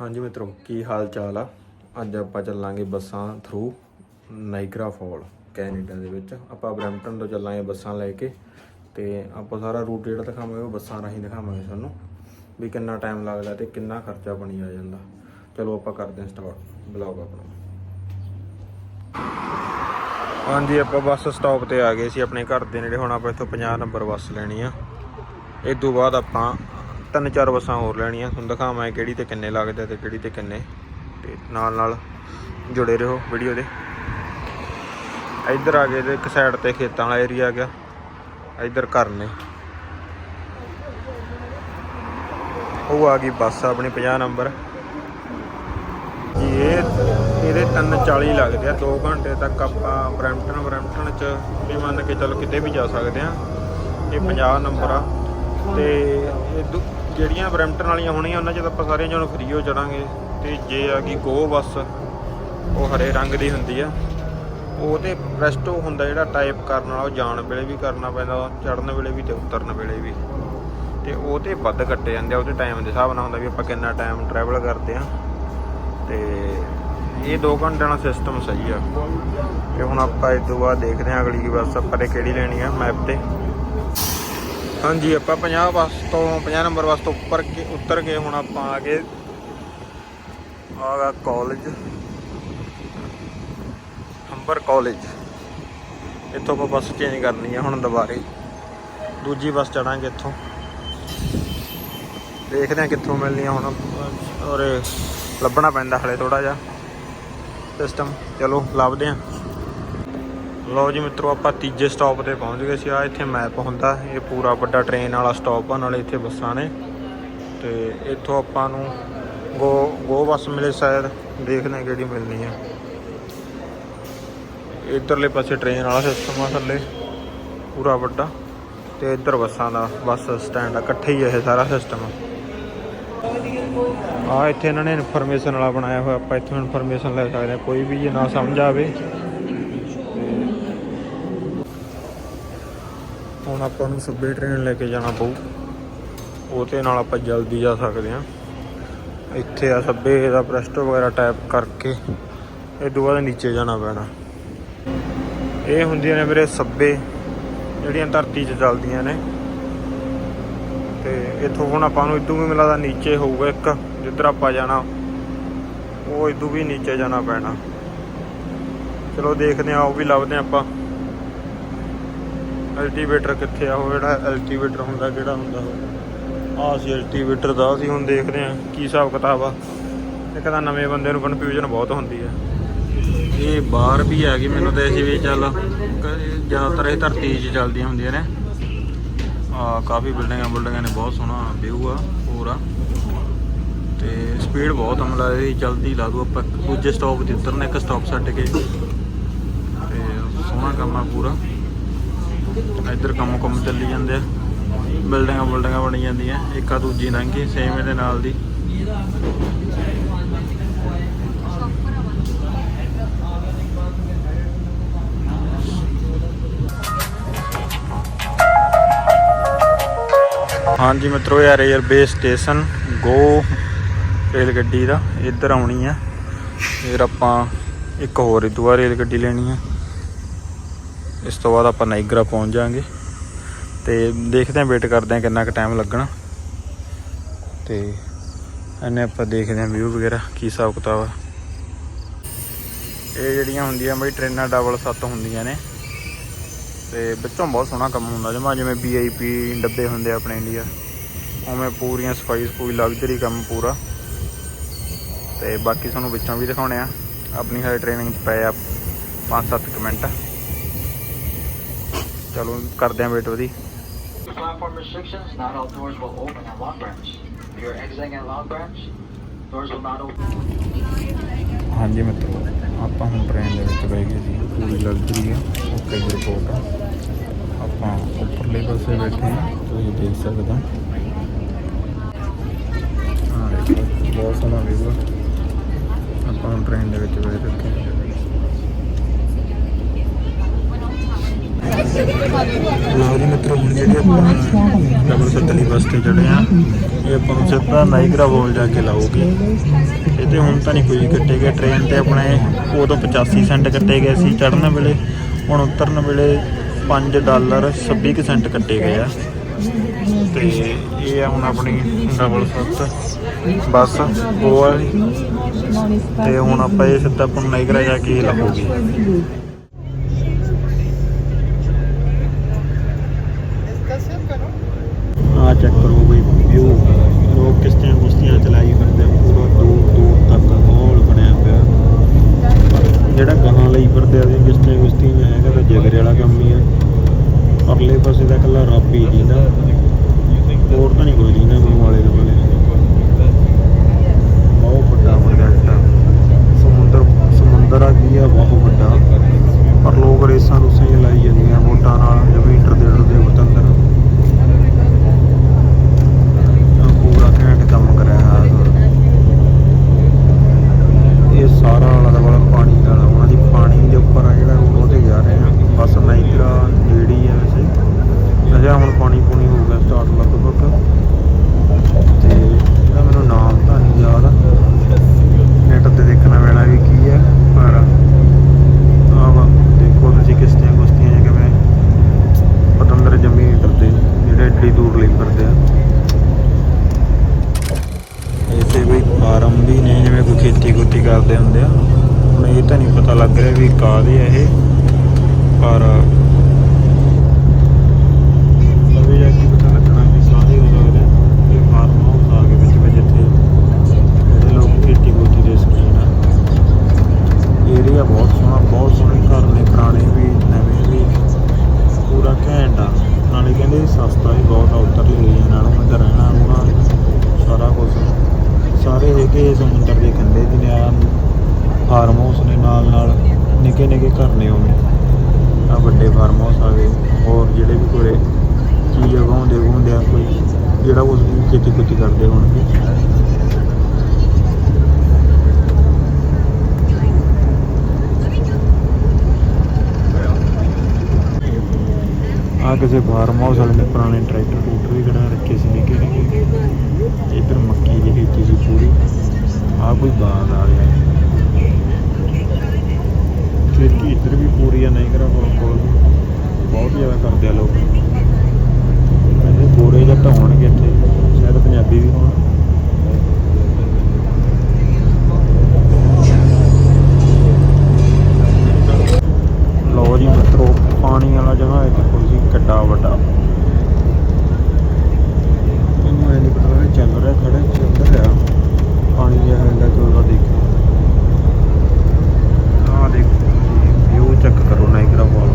ਹਾਂਜੀ ਮਿੱਤਰੋ, ਕੀ ਹਾਲ ਚਾਲ ਆ? ਅੱਜ ਆਪਾਂ ਚੱਲਾਂਗੇ ਬੱਸਾਂ ਥਰੂ ਨਾਈਗਰਾ ਫਾਲ ਕੈਨੇਡਾ ਦੇ ਵਿੱਚ। ਆਪਾਂ ਬਰੈਂਪਟਨ ਤੋਂ ਚੱਲਾਂਗੇ ਬੱਸਾਂ ਲੈ ਕੇ ਤੇ ਆਪਾਂ ਸਾਰਾ ਰੂਟ ਜਿਹੜਾ ਦਿਖਾਵਾਂਗੇ ਉਹ ਬੱਸਾਂ ਰਾਹੀਂ ਦਿਖਾਵਾਂਗੇ ਤੁਹਾਨੂੰ ਵੀ ਕਿੰਨਾ ਟਾਈਮ ਲੱਗਦਾ ਤੇ ਕਿੰਨਾ ਖਰਚਾ ਬਣੀ ਆ ਜਾਂਦਾ। ਚਲੋ ਆਪਾਂ ਕਰਦੇ ਹਾਂ ਸਟਾਰਟ ਬਲੌਗ ਆਪਣਾ। ਹਾਂਜੀ, ਆਪਾਂ ਬੱਸ ਸਟਾਪ ਤੇ ਆ ਗਏ ਸੀ ਆਪਣੇ ਘਰ ਦੇ ਨੇੜੇ। ਹੁਣ ਆਪਾਂ ਇੱਥੋਂ 50 ਨੰਬਰ ਬੱਸ ਲੈਣੀ ਆ। ਇਸ ਤੋਂ ਬਾਅਦ ਆਪਾਂ ਤਿੰਨ ਚਾਰ ਬੱਸਾਂ ਹੋਰ ਲੈਣੀਆਂ। ਤੁਹਾਨੂੰ ਦਿਖਾਵਾਂ ਕਿਹੜੀ ਤੇ ਕਿੰਨੇ ਲੱਗਦੇ ਆ ਤੇ ਕਿਹੜੀ ਤੇ ਕਿੰਨੇ। ਤੇ ਨਾਲ ਨਾਲ ਜੁੜੇ ਰਹੋ ਵੀਡੀਓ ਦੇ। ਇੱਧਰ ਆ ਗਏ ਤੇ ਇੱਕ ਸਾਈਡ ਤੇ ਖੇਤਾਂ ਵਾਲਾ ਏਰੀਆ ਆ ਗਿਆ। ਇੱਧਰ ਘਰ ਨੇ। ਉਹ ਆ ਗਈ ਬੱਸ ਆਪਣੀ 50 ਨੰਬਰ। ਜੀ, ਇਹ ਇਹਦੇ 340 ਲੱਗਦੇ ਆ। 2 ਘੰਟੇ ਤੱਕ ਆਪਾਂ ਬਰੈਂਪਟਨ ਬਰੈਂਪਟਨ ਚ ਵੀ ਮੰਨ ਕੇ ਚੱਲ ਕਿਤੇ ਵੀ ਜਾ ਸਕਦੇ ਆ। ਇਹ 50 ਨੰਬਰ ਆ। ਤੇ ਇਹ ਦੂ- ਜਿਹੜੀਆਂ ਬਰੈਂਪਟਨ ਵਾਲੀਆਂ ਹੋਣੀਆਂ, ਉਹਨਾਂ ਚ ਤਾਂ ਆਪਾਂ ਸਾਰੀਆਂ ਜਣ ਫ੍ਰੀ ਹੋ ਚੜਾਂਗੇ। ਤੇ ਜੇ ਆ ਗਈ ਗੋ ਬੱਸ, ਉਹ ਹਰੇ ਰੰਗ ਦੀ ਹੁੰਦੀ ਆ। ਉਹ ਤੇ ਪ੍ਰੈਸਟੋ ਹੁੰਦਾ ਜਿਹੜਾ ਟਾਈਪ ਕਰਨ ਵਾਲਾ, ਉਹ ਜਾਣ ਵੇਲੇ ਵੀ ਕਰਨਾ ਪੈਂਦਾ ਚੜਨ ਵੇਲੇ ਵੀ ਤੇ ਉਤਰਨ ਵੇਲੇ ਵੀ। ਤੇ ਉਹ ਤੇ ਵੱਧ ਕੱਟੇ ਜਾਂਦੇ ਆ ਉਹਦੇ ਟਾਈਮ ਦੇ ਹਿਸਾਬ ਨਾਲ ਹੁੰਦਾ ਵੀ ਆਪਾਂ ਕਿੰਨਾ ਟਾਈਮ ਟਰੈਵਲ ਕਰਦੇ ਆ। ਤੇ ਇਹ 2 ਘੰਟਿਆਂ ਦਾ ਸਿਸਟਮ ਸਹੀ ਆ। ਤੇ ਹੁਣ ਆਪਾਂ ਇਸ ਤੋਂ ਬਾਅਦ ਦੇਖਦੇ ਹਾਂ ਅਗਲੀ ਬੱਸ ਆਪਾਂ ਨੇ ਕਿਹੜੀ ਲੈਣੀ ਆ ਮੈਪ ਤੇ। ਹਾਂਜੀ, ਆਪਾਂ 50 ਬੱਸ ਤੋਂ 50 ਨੰਬਰ ਬੱਸ ਤੋਂ ਉੱਪਰ ਕੇ, ਉਤਰ ਕੇ ਹੁਣ ਆਪਾਂ ਆ ਗਏ। ਆਗਾ ਕਾਲਜ ਹੰਬਰ ਕਾਲਜ ਇੱਥੋਂ ਆਪਾਂ ਬੱਸ ਚੇਂਜ ਕਰਨੀ ਆ ਹੁਣ ਦੁਬਾਰੇ। ਦੂਜੀ ਬੱਸ ਚੜਾਂਗੇ ਇੱਥੋਂ। ਦੇਖਦੇ ਆ ਕਿੱਥੋਂ ਮਿਲਣੀ ਆ ਹੁਣ ਔਰ ਲੱਭਣਾ ਪੈਂਦਾ ਹਲੇ ਥੋੜਾ ਜਿਹਾ। ਸਿਸਟਮ ਚਲੋ, ਲੱਭਦੇ ਆ ਲਓ ਜੀ ਮਿੱਤਰੋ, ਆਪਾਂ ਤੀਜੇ ਸਟਾਪ ਤੇ ਪਹੁੰਚ ਗਏ ਸੀ। ਆ ਇੱਥੇ ਮੈਪ ਹੁੰਦਾ, ਇਹ ਪੂਰਾ ਵੱਡਾ ਟ੍ਰੇਨ ਵਾਲਾ ਸਟਾਪ ਆ, ਨਾਲੇ ਇੱਥੇ ਬੱਸਾਂ ਨੇ। ਤੇ ਇੱਥੋਂ ਆਪਾਂ ਨੂੰ ਗੋ ਗੋ ਬੱਸ ਮਿਲੇ ਸ਼ਾਇਦ, ਦੇਖਦੇ ਆ ਕਿਹੜੀ ਮਿਲਣੀ ਆ। ਇਧਰਲੇ ਪਾਸੇ ਟ੍ਰੇਨ ਵਾਲਾ ਸਿਸਟਮ ਆ ਥੱਲੇ, ਪੂਰਾ ਵੱਡਾ। ਤੇ ਇੱਧਰ ਬੱਸਾਂ ਦਾ, ਬੱਸ ਸਟੈਂਡ ਆ, ਇਕੱਠੇ ਹੀ ਇਹ ਸਾਰਾ ਸਿਸਟਮ ਆ ਇੱਥੇ ਇਹਨਾਂ ਨੇ ਇਨਫੋਰਮੇਸ਼ਨ ਵਾਲਾ ਬਣਾਇਆ ਹੋਇਆ, ਆਪਾਂ ਇੱਥੋਂ ਇਨਫੋਰਮੇਸ਼ਨ ਲੈ ਸਕਦੇ ਹਾਂ, ਕੋਈ ਵੀ ਜੇ ਨਾ ਸਮਝ ਆਵੇ। ਹੁਣ ਆਪਾਂ ਨੂੰ ਸੱਬੇ ਟ੍ਰੇਨ ਲੈ ਕੇ ਜਾਣਾ ਪਊ। ਉਹਦੇ ਨਾਲ ਆਪਾਂ ਜਲਦੀ ਜਾ ਸਕਦੇ ਹਾਂ। ਇੱਥੇ ਆ ਸੱਬੇ ਦਾ ਪ੍ਰੈਸਟੋ ਵਗੈਰਾ ਟੈਪ ਕਰਕੇ ਇਹ ਤੋਂ ਬਾਅਦ ਨੀਚੇ ਜਾਣਾ ਪੈਣਾ। ਇਹ ਹੁੰਦੀਆਂ ਨੇ ਮੇਰੇ ਸੱਬੇ, ਜਿਹੜੀਆਂ ਧਰਤੀ 'ਚ ਚੱਲਦੀਆਂ ਨੇ। ਤੇ ਇੱਥੋਂ ਹੁਣ ਆਪਾਂ ਨੂੰ ਇਦੋਂ ਵੀ ਮਿਲਦਾ ਨੀਚੇ ਹੋਊਗਾ ਇੱਕ, ਜਿੱਧਰ ਆਪਾਂ ਜਾਣਾ, ਉਹ ਇਦੋਂ ਵੀ ਨੀਚੇ ਜਾਣਾ ਪੈਣਾ। ਚਲੋ ਦੇਖਦੇ ਆ ਉਹ ਵੀ ਲੱਭਦੇ ਆ ਆਪਾਂ। ਅਲਟੀਵੇਟਰ ਕਿੱਥੇ ਆ ਉਹ ਜਿਹੜਾ ਐਲਟੀਵੇਟਰ ਹੁੰਦਾ, ਕਿਹੜਾ ਹੁੰਦਾ ਉਹ? ਆਹ ਸੀ ਅਲਟੀਵੇਟਰ ਦਾ, ਅਸੀਂ ਹੁਣ ਦੇਖਦੇ ਆ ਕੀ ਹਿਸਾਬ ਕਿਤਾਬ ਆ। ਇੱਕ ਤਾਂ ਨਵੇਂ ਬੰਦੇ ਨੂੰ ਕਨਫਿਊਜ਼ਨ ਬਹੁਤ ਹੁੰਦੀ ਆ। ਇਹ ਬਾਹਰ ਵੀ ਆ ਗਈ ਮੈਨੂੰ ਤਾਂ ਅਸੀਂ ਵੀ ਚੱਲ, ਜ਼ਿਆਦਾਤਰ ਇਹ ਧਰਤੀ 'ਚ ਚੱਲਦੀਆਂ ਹੁੰਦੀਆਂ ਨੇ। ਆ ਕਾਫੀ ਬਿਲਡਿੰਗਾਂ ਬਿਲਡਿੰਗਾਂ ਨੇ, ਬਹੁਤ ਸੋਹਣਾ ਵਿਊ ਆ ਪੂਰਾ ਤੇ ਸਪੀਡ ਬਹੁਤ ਅਮਲਾ ਇਹਦੀ ਜਲਦੀ ਲਾ ਦੂ ਆਪਾਂ, ਦੂਜੇ ਸਟਾਪ ਤੇ ਉਤਰਨਾ, ਇੱਕ ਸਟਾਪ ਛੱਡ ਕੇ। ਤੇ ਸੋਹਣਾ ਕੰਮ ਆ ਪੂਰਾ। ਇੱਧਰ ਕੰਮ ਕੰਮ ਚੱਲੀ ਜਾਂਦੇ ਆ। ਬਿਲਡਿੰਗਾਂ ਬਿਲਡਿੰਗਾਂ ਬਣੀ ਜਾਂਦੀਆਂ, ਇੱਕ ਆ ਦੂਜੀ ਲੰਘੀ ਸੇਮ ਇਹਦੇ ਨਾਲ ਦੀ। ਹਾਂਜੀ ਮਿੱਤਰੋ, ਇਹ ਰੇਲਵੇ ਸਟੇਸ਼ਨ ਗੋ ਰੇਲ ਗੱਡੀ ਦਾ। ਇੱਧਰ ਆਉਣੀ ਆ, ਫਿਰ ਆਪਾਂ ਇੱਕ ਹੋਰ ਇਦੂਆ ਰੇਲ ਗੱਡੀ ਲੈਣੀ ਆ। ਇਸ ਤੋਂ ਬਾਅਦ ਆਪਾਂ ਨਾਈਗਰਾ ਪਹੁੰਚ ਜਾਾਂਗੇ ਤੇ ਦੇਖਦੇ ਆਂ ਵੇਟ ਕਰਦੇ ਆਂ ਕਿੰਨਾ ਕੁ ਟਾਈਮ ਲੱਗਣਾ। ਤੇ ਇਹਨੇ ਆਪਾਂ ਦੇਖਦੇ ਆਂ ਵਿਊ ਵਗੈਰਾ ਕੀ ਹਿਸਾਬ ਕਿਤਾਬ ਆ। ਇਹ ਜਿਹੜੀਆਂ ਹੁੰਦੀਆਂ ਬਈ ਟ੍ਰੇਨਾਂ ਡਬਲ ਸੱਤ ਹੁੰਦੀਆਂ ਨੇ। ਤੇ ਵਿੱਚੋਂ ਬਹੁਤ ਸੋਹਣਾ ਕੰਮ ਹੁੰਦਾ ਜਮਾ ਜਿਵੇਂ ਵੀਆਈਪੀ ਡੱਬੇ ਹੁੰਦੇ ਆ ਆਪਣੇ ਇੰਡੀਆ ਉਵੇਂ ਪੂਰੀਆਂ ਸਫ਼ਾਈ ਸਫੂਈ ਲਗਜ਼ਰੀ ਕੰਮ ਪੂਰਾ। ਤੇ ਬਾਕੀ ਤੁਹਾਨੂੰ ਵਿੱਚੋਂ ਵੀ ਦਿਖਾਉਣੇ ਆ। ਆਪਣੀ ਹਾਲੇ ਟ੍ਰੇਨਿੰਗ ਪਏ ਆ 5-7 ਮਿੰਟ। ਚਲੋ ਕਰਦੇ ਆਂ ਵੇਟ ਉਹਦੀ Platform restrictions, not all doors will open at Long Branch. If you're exiting at Long Branch, doors will not open. ਹਾਂਜੀ ਮਿੱਤਰੋ ਆਪਾਂ ਹੁਣ ਟ੍ਰੇਨ ਦੇ ਵਿੱਚ ਬਹਿ ਗਏ ਸੀ ਪੂਰੀ ਲਗਜ਼ਰੀ ਆ ਓਕੇ ਦੀ ਰਿਪੋਰਟ ਆ ਆਪਾਂ ਉੱਪਰਲੇ ਪਾਸੇ ਬੈਠੇ ਆ ਤੁਸੀਂ ਦੇਖ ਸਕਦੇ ਹੋ ਹਾਂ ਬਹੁਤ ਸੋਹਣਾ ਵਿਊ ਆ ਆਪਾਂ ਹੁਣ ਟ੍ਰੇਨ ਦੇ ਵਿੱਚ ਬਹਿ ਚੁੱਕੇ ਹਾਂ ਲਓ ਜੀ ਮਿੱਤਰੋ, ਹੁਣ ਜਿਹੜੀ ਆਪਾਂ ਡਬਲ ਸੱਤਲੀ ਬੱਸ ਤੇ ਚੜੇ ਆ ਇਹ ਆਪਾਂ ਨੂੰ ਸਿੱਧਾ ਨਾਈਗਰਾ ਬੋਲ ਜਾ ਕੇ ਲਾਊਗੀ। ਇਹ ਤੇ ਹੁਣ ਤਾਂ ਨਹੀਂ ਕੋਈ ਕੱਟੇ ਗਏ ਟ੍ਰੇਨ ਤੇ ਆਪਣੇ, ਉਦੋਂ 85 ਸੈਂਟ ਕੱਟੇ ਗਏ ਸੀ ਚੜ੍ਹਨ ਵੇਲੇ, ਹੁਣ ਉਤਰਨ ਵੇਲੇ 5 ਡਾਲਰ 26 ਕੁ ਸੈਂਟ ਕੱਟੇ ਗਏ ਆ। ਤੇ ਇਹ ਆ ਹੁਣ ਆਪਣੀ ਡਬਲ ਸੱਤ ਬੱਸ ਉਹ ਵਾਲੀ। ਤੇ ਹੁਣ ਆਪਾਂ ਇਹ ਸਿੱਧਾ ਆਪਾਂ ਨਾਈਗਰਾ ਜਾ ਕੇ ਲਾਊਗੀ ਆ ਚੈੱਕ ਕਰੋ ਬਈ ਵਿਊ ਲੋਕ ਕਿਸ਼ਤੀਆਂ ਕੁਸ਼ਤੀਆਂ ਚਲਾਈ ਫਿਰਦੇ ਆ, ਪੂਰਾ ਦੂਰ ਦੂਰ ਤੱਕ ਮਾਹੌਲ ਬਣਿਆ ਪਿਆ ਜਿਹੜਾ ਗਾਹਾਂ ਲਈ ਫਿਰਦੇ ਆ ਵੀ ਕਿਸ਼ਤੀਆਂ ਕੁਸ਼ਤੀਆਂ ਹੈਗਾ ਤਾਂ ਜਿਗਰੇ ਵਾਲਾ ਕੰਮ ਹੀ ਆ। ਪਰਲੇ ਪਾਸੇ ਦਾ ਇਕੱਲਾ ਰੱਬ ਹੀ ਦੀਦਾ ਹੋਰ ਤਾਂ ਨਹੀਂ ਕੋਈ ਦੀਦਾ ਮੈਨੂੰ ਵਾਲੇ ਦੇ ਵਾਲੇ। ਬਹੁਤ ਵੱਡਾ ਪ੍ਰੋਜੈਕਟ ਆ। ਸਮੁੰਦਰ ਸਮੁੰਦਰ ਆ ਕੀ ਆ, ਬਹੁਤ ਵੱਡਾ। ਪਰ ਲੋਕ ਰੇਸਾਂ ਰੂਸਾਂ ਹੀ ਲਾਈ ਜਾਂਦੀਆਂ ਵੋਟਾਂ ਨਾਲ ਜਿਵੇਂ ਇੰਟਰ ਦੇ ਦੇ ਵਤੰਦਰ। ਪੂਰਾ ਘੈਂਟ ਕੰਮ ਕਰਿਆ ਹੋਇਆ ਇਹ ਸਾਰਾ ਆਲਾ ਦੁਆਲਾ ਪਾਣੀ ਨਾਲ ਉਹਨਾਂ ਦੀ ਪਾਣੀ ਦੇ ਉੱਪਰ ਆ ਜਿਹੜਾ ਰੋਡ ਉਹਤੇ ਜਾ ਰਹੇ ਆ ਬਸ ਨਾਈਗਰਾ ਨੇੜੇ ਹੀ ਆ ਵੈਸੇ ਅਜਾ ਹੁਣ ਪਾਣੀ ਪੂਣੀ ਹੋ ਗਿਆ ਸਟਾਰਟ ਲਗਭਗ ਤੇ ਇਹਦਾ ਮੈਨੂੰ ਨਾਮ ਤਾਂ ਨਹੀਂ ਯਾਦ ਨੈਟ ਤੇ ਦੇਖਣਾ ਪੈਣਾ ਵੀ ਕੀ ਹੈ ਪਰ ਆਹ ਵਾ ਦੇਖੋ ਤੁਸੀਂ ਕਿਸ਼ਤੀਆਂ ਕੁਸ਼ਤੀਆਂ ਜਾਂ ਕਿਵੇਂ ਪਤੰਦਰ ਜਮੀ ਡਰਦੇ ਜਿਹੜੇ ਐਡੀ ਦੂਰ ਲਈ ਫਿਰਦੇ ਆ ਇੱਥੇ ਕੋਈ ਫਾਰਮ ਵੀ ਨੇ ਜਿਵੇਂ ਕੋਈ ਖੇਤੀ ਖੁੱਤੀ ਕਰਦੇ ਹੁੰਦੇ ਆ ਹੁਣ ਇਹ ਤਾਂ ਨਹੀਂ ਪਤਾ ਲੱਗ ਰਿਹਾ ਵੀ ਕਾਹਦੇ ਆ ਇਹ ਪਰ ਅਵੇ ਜਾ ਕੇ ਪਤਾ ਲੱਗਣਾ ਵੀ ਕਾਹਦੇ ਹੋ ਸਕਦੇ ਆ ਇਹ ਫਾਰਮ ਹਾਊਸ ਆ ਗਏ ਵਿੱਚ ਵਿੱਚ ਜਿੱਥੇ ਜਿਹੜੇ ਲੋਕ ਖੇਤੀ ਖੁੱਤੀ ਦੇ ਸ਼ੌਕੀਨ ਆ ਏਰੀਆ ਬਹੁਤ ਸੋਹਣਾ ਬਹੁਤ ਸੋਹਣੇ ਘਰ ਨੇ ਪੁਰਾਣੇ ਵੀ ਨਵੇਂ ਵੀ ਪੂਰਾ ਘੈਂਟ ਆ ਨਾਲੇ ਕਹਿੰਦੇ ਸਸਤਾ ਵੀ ਬਹੁਤ ਆ ਉੱਤਰ ਏਰੀਆ ਨਾਲੋਂ ਇੱਧਰ ਰਹਿਣਾ ਰੂਣਾ ਸਾਰਾ ਕੁਝ ਸਾਰੇ ਹੈਗੇ ਸਮੁੰਦਰ ਦੇ ਕੰਢੇ ਦੀ ਨੇ ਆ ਫਾਰਮ ਹਾਊਸ ਨੇ ਨਾਲ ਨਾਲ ਨਿੱਕੇ ਨਿੱਕੇ ਘਰ ਨੇ ਉਵੇਂ ਆ ਵੱਡੇ ਫਾਰਮ ਹਾਊਸ ਆ ਗਏ ਹੋਰ ਜਿਹੜੇ ਵੀ ਕੋਲੇ ਚੀਜ਼ ਉਗਾਉਂਦੇ ਉਗਾਉਂਦੇ ਆ ਕੋਈ ਜਿਹੜਾ ਉਸ ਦੀ ਖੇਤੀ ਖੁੱਤੀ ਕਰਦੇ ਹੋਣਗੇ? ਆ ਕਿਸੇ ਫਾਰਮ ਹਾਊਸ ਵਾਲੇ ਨੇ ਪੁਰਾਣੇ ਟਰੈਕਟਰ ਟੂਟਰ ਵੀ ਖੜਾ ਰੱਖੇ ਸੀ ਨਿੱਕੇ ਨਿੱਕੇ ਇੱਧਰ ਮੱਕੀ ਦੀ ਖੇਤੀ ਸੀ ਪੂਰੀ ਆ ਕੋਈ ਬਾਗ ਆ ਗਿਆ ਖੇਤੀ ਇੱਧਰ ਵੀ ਪੂਰੀ ਆ ਨਹੀਂ ਕਰਾ ਕੋਲ ਕੋਲ ਬਹੁਤ ਜ਼ਿਆਦਾ ਕਰਦੇ ਆ ਲੋਕ ਕਹਿੰਦੇ ਗੋਰੇ ਜਾਂ ਤਾਂ ਹੋਣਗੇ ਇੱਥੇ ਸ਼ਾਇਦ ਪੰਜਾਬੀ ਵੀ ਹੋਣ ਲਓ ਜੀ ਮਿੱਤਰੋ ਪਾਣੀ ਵਾਲਾ ਜਗ੍ਹਾ ਹੈ ਦੇਖੋ ਜੀ, ਕਿੱਡਾ ਵੱਡਾ। ਇਹਨੂੰ ਇਹ ਨਹੀਂ ਪਤਾ ਵੀ ਚੱਲ ਰਿਹਾ ਖੜਾ ਚੱਲ ਰਿਹਾ। ਪਾਣੀ ਜਿਹਾ ਹੈਗਾ ਕਿ ਉਹਦਾ ਦੇਖੋ। ਆਹ ਦੇਖੋ ਵਿਊ ਚੈੱਕ ਕਰੋ ਨਾਈਗਰਾ ਫਾਲ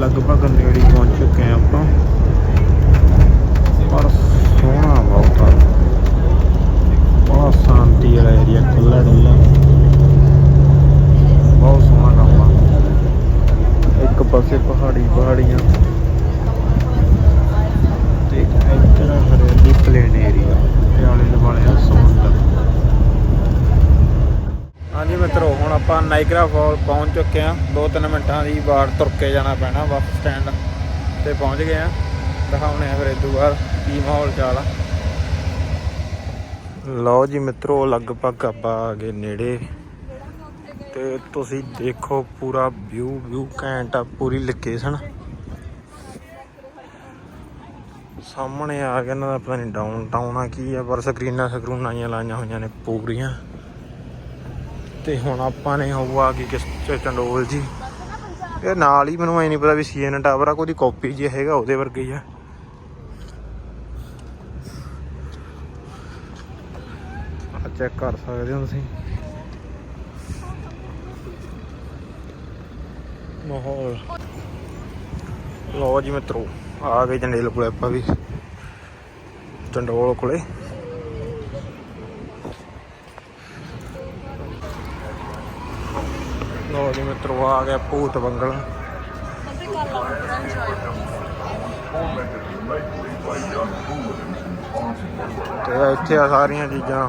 ਲਗਭਗ ਨੇੜੇ ਪਹੁੰਚ ਚੁੱਕੇ ਆਪਾਂ। ਪਰ ਸੋਹਣਾ ਬਹੁਤ ਆ ਬਹੁਤ ਸ਼ਾਂਤੀ ਵਾਲਾ ਏਰੀਆ ਖੁੱਲਾ ਡੁੱਲਾ ਬਹੁਤ ਸੋਹਣਾ ਕੰਮ ਆ ਇੱਕ ਪਾਸੇ ਪਹਾੜੀ ਪਹਾੜੀਆਂ ਤੇ ਇੱਧਰ ਹਰਿਆਲੀ ਪਲੇਨ ਏਰੀਆ ਤੇ ਆਲੇ ਦੁਆਲੇ ਆ ਸਮੁੰਦਰ ਹਾਂਜੀ ਮਿੱਤਰੋ ਹੁਣ ਆਪਾਂ ਫਾਲ ਪਹੁੰਚ ਚੁੱਕੇ ਆ 2-3 ਮਿੰਟਾਂ ਦੀ ਬਾਹਰ ਤੁਰ ਕੇ ਜਾਣਾ ਪੈਣਾ ਬੱਸ ਸਟੈਂਡ ਤੇ ਪਹੁੰਚ ਗਏ ਆ ਦਿਖਾਉਣੇ ਆ ਫਿਰ ਇਦੋਂ ਬਾਅਦ ਕੀ ਮਾਹੌਲ ਚਾਲ ਆ। ਲਓ ਜੀ ਮਿੱਤਰੋ, ਲਗਭਗ ਆਪਾਂ ਆ ਗਏ ਨੇੜੇ ਤੇ ਤੁਸੀਂ ਦੇਖੋ ਪੂਰਾ ਵਿਊ ਵਿਊ ਘੈਂਟ ਆ, ਪੂਰੀ ਲੋਕੇਸ਼ਨ ਸਾਹਮਣੇ ਆ ਗਿਆ ਨਾ, ਪਤਾ ਨਹੀਂ ਡਾਊਨ ਟਾਊਨ ਆ ਕੀ ਆ, ਪਰ ਸਕਰੀਨਾਂ ਸਕਰੂਨਾਂ ਆਈਆਂ ਲਾਈਆਂ ਹੋਈਆਂ ਨੇ ਪੂਰੀਆਂ। ਤੇ ਹੁਣ ਆਪਾਂ ਨੇ ਉਹ ਆ ਗਈ ਕਿਸ ਚੰਡੋਲ ਜੀ। ਇਹ ਨਾਲ ਹੀ ਮੈਨੂੰ ਐ ਨਹੀਂ ਪਤਾ ਵੀ ਸੀਐਨ ਟਾਵਰ ਆ, ਕੋਈ ਕਾਪੀ ਜੀ ਹੈਗਾ ਉਹਦੇ ਵਰਗੇ ਆ। ਚੈੱਕ ਕਰ ਸਕਦੇ ਹੋ ਤੁਸੀਂ। ਮਾਹੌਲ। ਲਓ ਜੀ ਮਿੱਤਰੋ, ਆ ਗਏ ਜੰਡੇਲ ਕੋਲੇ ਆਪਾਂ ਵੀ। ਚੰਡੋਲ ਕੋਲੇ ਲਓ ਜੀ ਮਿੱਤਰੋ, ਆ ਗਿਆ ਭੂਤ ਬੰਗਲ। ਤੇ ਇੱਥੇ ਆ ਸਾਰੀਆਂ ਚੀਜ਼ਾਂ।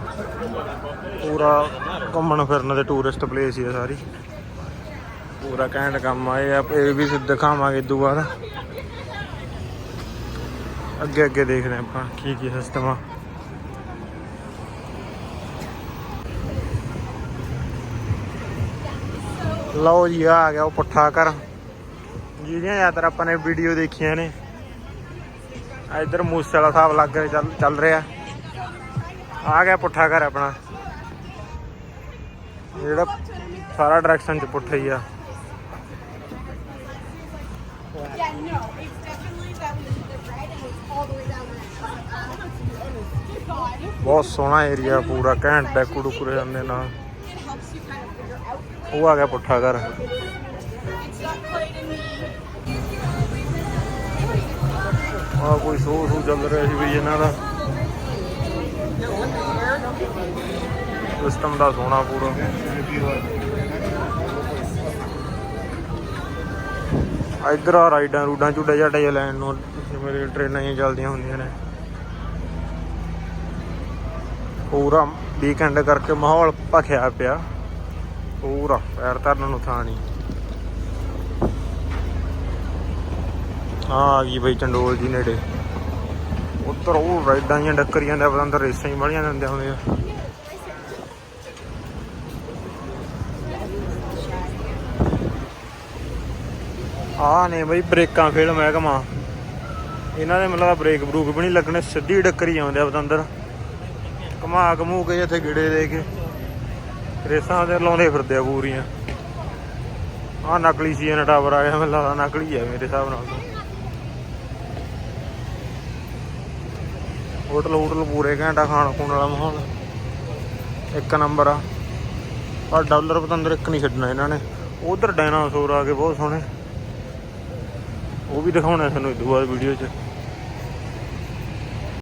ਪੂਰਾ ਘੁੰਮਣ ਫਿਰਨ ਦੇ ਟੂਰਿਸਟ ਪਲੇਸ ਹੀ ਆ ਸਾਰੀ। ਪੂਰਾ ਘੈਂਟ ਕੰਮ ਆਏ ਆ, ਇਹ ਵੀ ਦਿਖਾਵਾਂਗੇ ਇਦੋਂ ਬਾਅਦ। ਅੱਗੇ ਅੱਗੇ ਦੇਖਦੇ ਹਾਂ ਆਪਾਂ ਕੀ ਕੀ ਸਿਸਟਮ ਆ। ਲਓ ਜੀ, ਆ ਗਿਆ ਉਹ ਪੁੱਠਾ ਘਰ। ਜਿਹੜੀਆਂ ਜ਼ਿਆਦਾਤਰ ਆਪਾਂ ਨੇ ਵੀਡੀਓ ਦੇਖੀਆਂ ਨੇ। ਇੱਧਰ ਮੂਸੇ ਵਾਲਾ ਸਾਹਿਬ ਲੱਗ ਰਿਹਾ, ਚੱਲ ਰਿਹਾ। ਆ ਗਿਆ ਪੁੱਠਾ ਘਰ ਆਪਣਾ। ਜਿਹੜਾ ਸਾਰਾ ਡਾਇਰੈਕਸ਼ਨ ਚ ਪੁੱਠਾ ਹੀ ਆ। ਬਹੁਤ ਸੋਹਣਾ ਏਰੀਆ ਪੂਰਾ, ਘੈਂਟ ਡੈਕੂ ਡੁਕੂ ਜਾਂਦੇ ਨਾਲ ਉਹ ਆ ਗਿਆ ਪੁੱਠਾ ਘਰ। It's ਆ ਕੋਈ ਸੋ ਸੋ ਚੱਲ ਰਿਹਾ ਸੀ ਵੀ ਇਹਨਾਂ ਦਾ। ਸਿਸਟਮ ਦਾ ਸੋਹਣਾ ਪੂਰਾ। ਇਧਰ ਆ ਰਾਈਡਾਂ ਰੂਡਾਂ ਝੂਟੇ ਝਾਡੇ ਜਿਹਾ ਲੈਣ ਨੂੰ। ਜਿਵੇਂ ਟ੍ਰੇਨਾਂ ਹੀ ਚੱਲਦੀਆਂ ਹੁੰਦੀਆਂ ਨੇ। ਪੂਰਾ ਵੀਕਐਂਡ ਕਰਕੇ ਮਾਹੌਲ ਭਖਿਆ ਪਿਆ। ਪੂਰਾ, ਪੈਰ ਧਰਨ ਨੂੰ ਥਾਂ ਨਹੀਂ। ਆ ਆ ਗਈ ਬਈ ਚੰਡੋਲ ਜੀ ਨੇੜੇ। ਉੱਧਰ ਉਹ ਰਾਈਡਾਂ ਜਾਂ ਡੱਕਰੀਆਂ ਦਾ ਅੰਦਰ ਰੇਸਾਂ ਹੀ ਬੜੀਆਂ ਦਿੰਦੇ ਹੁੰਦੇ ਆ। ਆ ਨੇ ਬਈ ਬ੍ਰੇਕਾਂ ਫੇਲ ਮਹਿਕਮਾ। ਇਹਨਾਂ ਦੇ ਮਤਲਬ ਬ੍ਰੇਕ ਬਰੂਕ ਵੀ ਨਹੀਂ ਲੱਗਣੇ, ਸਿੱਧੀ ਡੱਕਰੀ ਆਉਂਦੇ ਆ ਪਤੰਦਰ ਘਮਾ ਘਮੂ ਕੇ ਇੱਥੇ ਗਿੜੇ ਦੇ ਕੇ। ਰੇਸਾਂ ਤੇ ਲਾਉਂਦੇ ਫਿਰਦੇ ਆ ਪੂਰੀਆਂ ਆ ਨਕਲੀ ਸੀ ਇਹਨਾਂ ਟਾਵਰ ਆ ਗਿਆ, ਮੈਨੂੰ ਲੱਗਦਾ ਨਕਲੀ ਹੈ ਮੇਰੇ ਹਿਸਾਬ ਨਾਲ ਹੋਟਲ ਹੋਟਲ ਪੂਰੇ ਘੰਟਾ ਖਾਣ ਖੂਣ ਵਾਲਾ ਮਾਹੌਲ ਇੱਕ ਨੰਬਰ ਆ। ਪਰ ਡਾਲਰ ਪਤੰਦਰ ਇੱਕ ਨਹੀਂ ਛੱਡਣਾ ਇਹਨਾਂ ਨੇ। ਉਧਰ ਡਾਇਨਾਸੌਰ ਆ ਕੇ ਬਹੁਤ ਸੋਹਣੇ। ਉਹ ਵੀ ਦਿਖਾਉਣਾ ਤੁਹਾਨੂੰ ਇਸ ਤੋਂ ਬਾਅਦ ਵੀਡੀਓ 'ਚ।